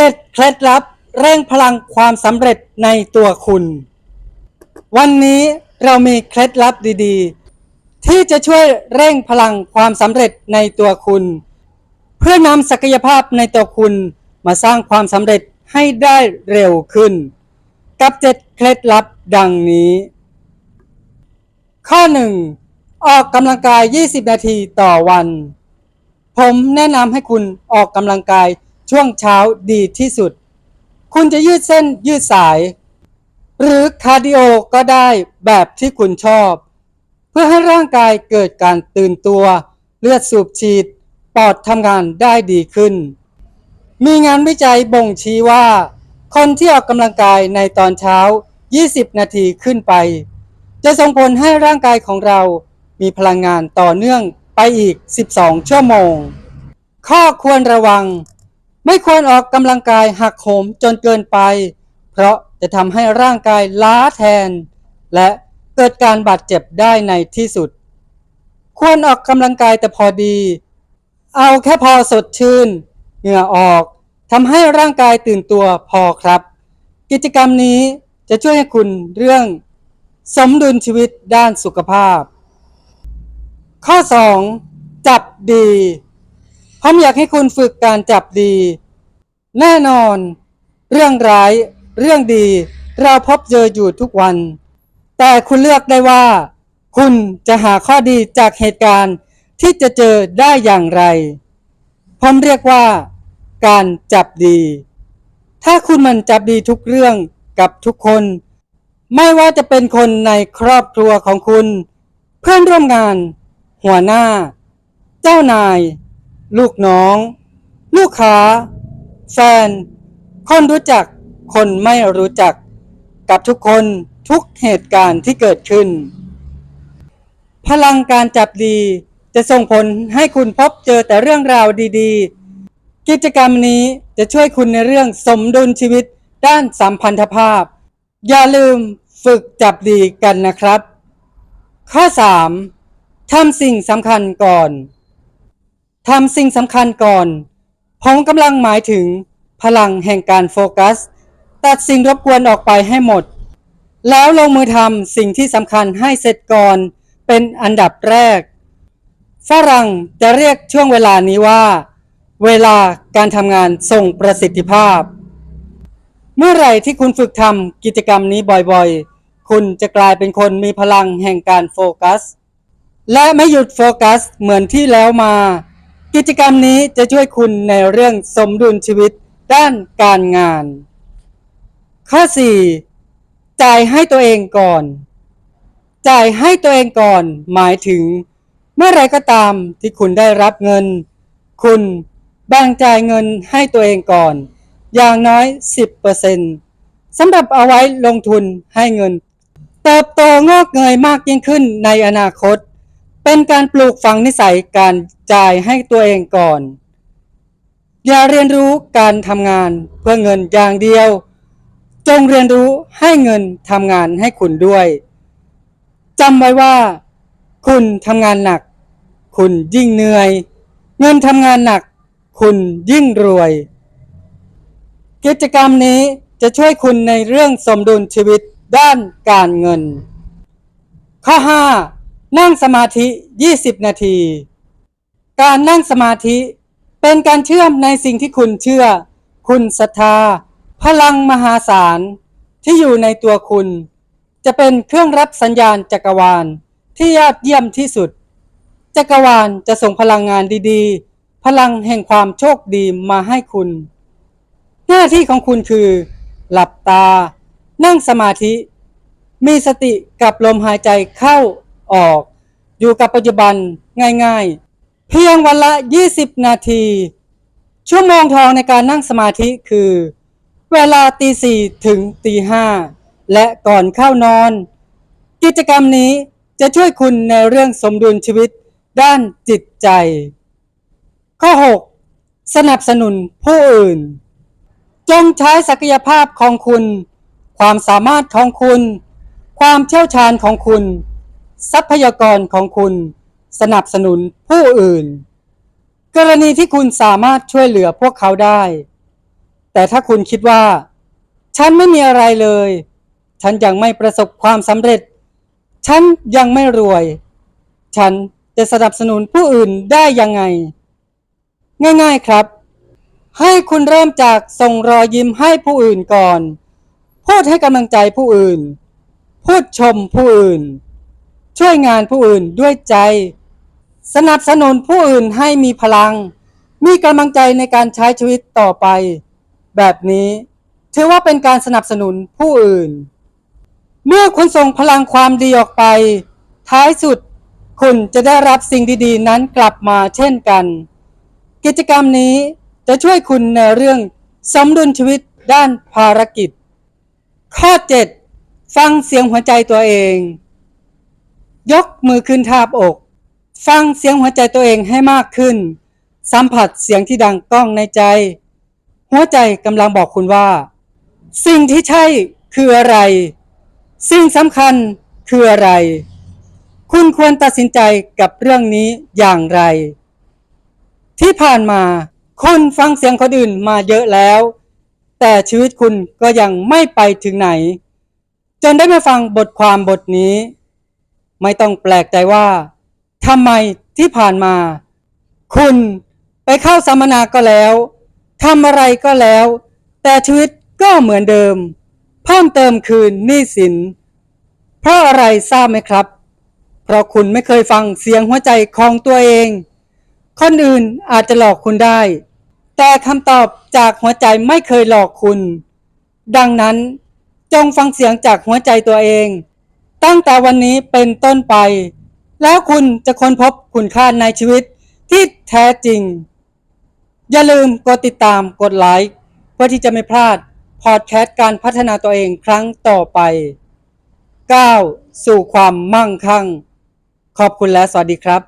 7 เคล็ดลับ เร่งพลังความสำเร็จในตัวคุณ วันนี้เรามีเคล็ดลับดีๆ ที่จะช่วยเร่งพลังความสำเร็จในตัวคุณ เพื่อนำศักยภาพในตัวคุณมาสร้างความสำเร็จให้ได้เร็วขึ้น กับ 7 เคล็ดลับดังนี้ ข้อ 1 ออกกำลังกาย 20 นาทีต่อวัน ผมแนะนำให้คุณออกกำลังกาย ช่วงเช้าดีที่สุด คุณจะยืดเส้นยืดสาย หรือคาร์ดิโอก็ได้แบบที่คุณชอบ เพื่อให้ร่างกายเกิดการตื่นตัว เลือดสูบฉีด ปอดทำงานได้ดีขึ้น มีงานวิจัยบ่งชี้ว่า คนที่ออกกำลังกายในตอนเช้า 20 นาทีขึ้นไป จะส่งผลให้ร่างกายของเรามีพลังงานต่อเนื่องไปอีก 12 ชั่วโมง ข้อควรระวัง ไม่ควรออกกำลังกายหักโหมจนเกินไป เพราะจะทำให้ร่างกายล้าแทน และเกิดการบาดเจ็บได้ในที่สุด ควรออกกำลังกายแต่พอดี เอาแค่พอสดชื่น เหงื่อออกทำให้ร่างกายตื่นตัวพอครับ กิจกรรมนี้จะช่วยให้คุณเรื่อง สมดุลชีวิตด้านสุขภาพ ข้อ 2 จับดี ผมอยากให้คุณฝึกการจับดี แน่นอน เรื่องร้าย เรื่องดี เราพบเจออยู่ทุกวัน แต่คุณเลือกได้ว่า คุณจะหาข้อดีจากเหตุการณ์ที่จะเจอได้อย่างไร ผมเรียกว่า การจับดี ถ้าคุณมันจับดีทุกเรื่องกับทุกคน ไม่ว่าจะเป็นคนในครอบครัวของคุณ เพื่อนร่วมงาน หัวหน้า เจ้านาย ลูกน้อง ลูกค้า แฟน คนรู้จัก คนไม่รู้จัก กับทุกคนทุกเหตุการณ์ที่เกิดขึ้น พลังการจับดีจะส่งผลให้คุณพบเจอแต่เรื่องราวดีๆ กิจกรรมนี้จะช่วยคุณในเรื่องสมดุลชีวิตด้านสัมพันธภาพ อย่าลืมฝึกจับดีกันนะครับ ข้อ 3. ทำสิ่งสำคัญก่อน ทำสิ่งสำคัญก่อนผมกำลังหมายถึง พลังแห่งการโฟกัส ตัดสิ่งรบกวนออกไปให้หมด แล้วลงมือทำสิ่งที่สำคัญให้เสร็จก่อนเป็นอันดับแรก ฝรั่งจะเรียกช่วงเวลานี้ว่า เวลาการทำงานส่งประสิทธิภาพ เมื่อไหร่ที่คุณฝึกทำกิจกรรมนี้บ่อยๆ คุณจะกลายเป็นคนมีพลังแห่งการโฟกัส และไม่หยุดโฟกัสเหมือนที่แล้วมา กิจกรรมนี้จะช่วยคุณในเรื่องสมดุลชีวิตด้านการงาน ข้อ 4. จ่ายให้ตัวเองก่อน จ่ายให้ตัวเองก่อนหมายถึง เมื่อไรก็ตามที่คุณได้รับเงิน คุณแบ่งจ่ายเงินให้ตัวเองก่อน อย่างน้อย 10%สำหรับเอาไว้ลงทุนให้เงิน เติบโตงอกเงยมากยิ่งขึ้นในอนาคต เป็นการปลูกฝังนิสัยการจ่ายให้ตัวเองก่อน อย่าเรียนรู้การทำงานเพื่อเงินอย่างเดียว จงเรียนรู้ให้เงินทำงานให้คุณด้วยจำไว้ว่า คุณทำงานหนัก คุณยิ่งเหนื่อย เงินทำงานหนัก คุณยิ่งรวย กิจกรรมนี้จะช่วยคุณในเรื่องสมดุลชีวิตด้านการเงิน ข้อ 5 นั่งสมาธิ 20 นาที การนั่งสมาธิเป็นการเชื่อมในสิ่งที่คุณเชื่อ คุณศรัทธา พลังมหาศาล ที่อยู่ในตัวคุณ จะเป็นเครื่องรับสัญญาณจักรวาลที่ยอดเยี่ยมที่สุด จักรวาลจะส่งพลังงานดีๆ พลังแห่งความโชคดีมาให้คุณ หน้าที่ของคุณคือ หลับตา นั่งสมาธิ มีสติกับลมหายใจเข้า ออก อยู่กับปัจจุบันง่ายๆ เพียงวันละ 20 นาที ชั่วโมงทองในการนั่งสมาธิคือ เวลาตีสี่ถึงตีห้าและก่อนเข้านอน กิจกรรมนี้จะช่วยคุณในเรื่องสมดุลชีวิตด้านจิตใจ ข้อ 6 สนับสนุนผู้อื่น จงใช้ศักยภาพของคุณ ความสามารถของคุณ ความเชี่ยวชาญของคุณ ทรัพยากรของคุณสนับสนุนผู้อื่น กรณีที่คุณสามารถช่วยเหลือพวกเขาได้ แต่ถ้าคุณคิดว่า ฉันไม่มีอะไรเลย ฉันยังไม่ประสบความสำเร็จ ฉันยังไม่รวย ฉันจะสนับสนุนผู้อื่นได้ยังไง ง่าย ๆครับ ให้คุณเริ่มจากส่งรอยยิ้มให้ผู้อื่นก่อน พูดให้กำลังใจผู้อื่น พูดชมผู้อื่น ช่วยงานผู้อื่นด้วยใจ สนับสนุนผู้อื่นให้มีพลัง มีกำลังใจในการใช้ชีวิตต่อไป แบบนี้ ถือว่าเป็นการสนับสนุนผู้อื่น เมื่อคุณส่งพลังความดีออกไป ท้ายสุดคุณจะได้รับสิ่งดีๆ นั้นกลับมาเช่นกัน กิจกรรมนี้จะช่วยคุณในเรื่องสมดุลชีวิตด้านภารกิจ ข้อ 7 ฟังเสียงหัวใจตัวเอง ยกมือขึ้นทาบอก ฟังเสียงหัวใจตัวเองให้มากขึ้น สัมผัสเสียงที่ดังก้องในใจ หัวใจกำลังบอกคุณว่า สิ่งที่ใช่คืออะไร สิ่งสำคัญคืออะไร คุณควรตัดสินใจกับเรื่องนี้อย่างไร ที่ผ่านมาคุณฟังเสียงคนอื่นมาเยอะแล้ว แต่ชีวิตคุณก็ยังไม่ไปถึงไหน จนได้มาฟังบทความบทนี้ ไม่ต้องแปลกใจว่าทำไมที่ผ่านมา คุณไปเข้าสัมมนาก็แล้วทำอะไรก็แล้ว แต่ชีวิตก็เหมือนเดิม เพิ่มเติมคืนหนี้สิน เพราะอะไรทราบไหมครับ เพราะคุณไม่เคยฟังเสียงหัวใจของตัวเอง คนอื่นอาจจะหลอกคุณได้ แต่คำตอบจากหัวใจไม่เคยหลอกคุณ ดังนั้นจงฟังเสียงจากหัวใจตัวเอง ตั้งแต่วันนี้เป็นต้นไป แล้วคุณจะค้นพบคุณค่าในชีวิตที่แท้จริง อย่าลืมกดติดตามกดไลค์เพื่อที่จะไม่พลาดพอดแคสต์การพัฒนาตัวเองครั้งต่อไปก้าวสู่ความมั่งคั่ง ขอบคุณและสวัสดีครับ